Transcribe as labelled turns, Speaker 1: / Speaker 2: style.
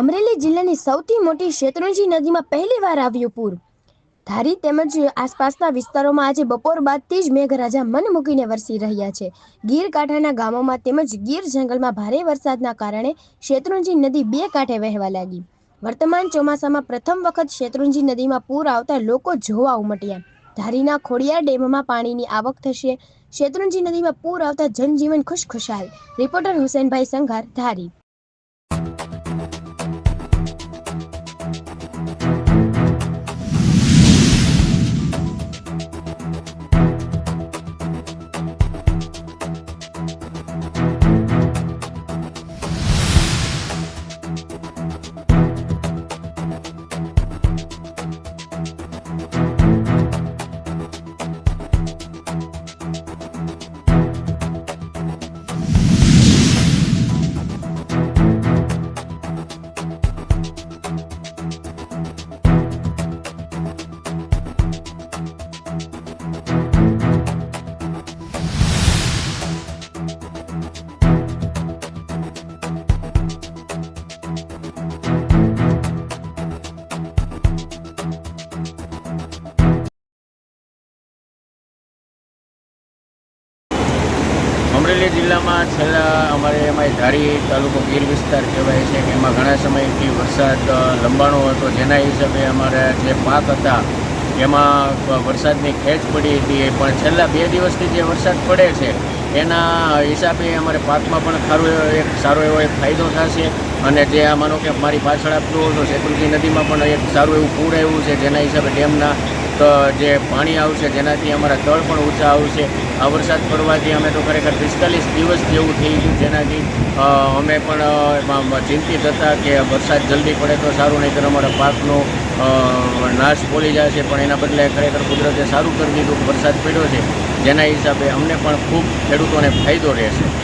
Speaker 1: અમરેલી જિલ્લાની સૌથી મોટી શેત્રુંજી નદીમાં પહેલીવાર આવ્યું પૂર. ધારી તેમજ આસપાસના વિસ્તારોમાં આજે બપોર બાદથી જ મેઘરાજા મન મૂકીને વરસી રહ્યા છે. ગીર કાંઠાના ગામોમાં તેમજ ગીર જંગલમાં ભારે વરસાદના કારણે શેત્રુંજી નદી બે કાંઠે વહેવા લાગી. વર્તમાન ચોમાસામાં પ્રથમ વખત શેત્રુંજી નદીમાં પૂર આવતા લોકો જોવા ઉમટ્યા. ધારીના ખોડિયાર ડેમમાં પાણીની આવક થશે. શેત્રુંજી નદીમાં પૂર આવતા જનજીવન ખુશખુશાલ. રિપોર્ટર હુસેનભાઈ સંઘાર, ધારી.
Speaker 2: અમરેલી જિલ્લામાં છેલ્લા અમારે એમાં ધારી તાલુકો ગીર વિસ્તાર કહેવાય છે કે એમાં ઘણા સમયથી વરસાદ લંબાણો હતો. જેના હિસાબે અમારા જે પાક હતા, એમાં વરસાદની ખેંચ પડી હતી. પણ છેલ્લા બે દિવસથી જે વરસાદ પડે છે, એના હિસાબે અમારે પાકમાં પણ સારું એવો એક, સારો એવો એક ફાયદો થશે. અને જે આ માનો કે મારી પાછળ આપતું તો શેકૃતિ નદીમાં પણ એક સારું એવું પૂર આવ્યું છે. જેના હિસાબે ડેમના જે પાણી આવશે જેનાથી અમારા તળ પણ ઊંચા આવશે આ વરસાદ પડવાથી અમે તો ખરેખર પિસ્તાલીસ દિવસ જેવું થઈ ગયું, જેનાથી અમે પણ ચિંતિત હતા કે વરસાદ જલ્દી પડે તો સારું, નહીંતર અમારા પાકનો નાશ પોલી જશે. પણ એના બદલે ખરેખર કુદરતે સારું કરી દીધું વરસાદ પડ્યો છે. જેના હિસાબે અમને પણ ખૂબ ખેડૂતોને ફાયદો રહેશે.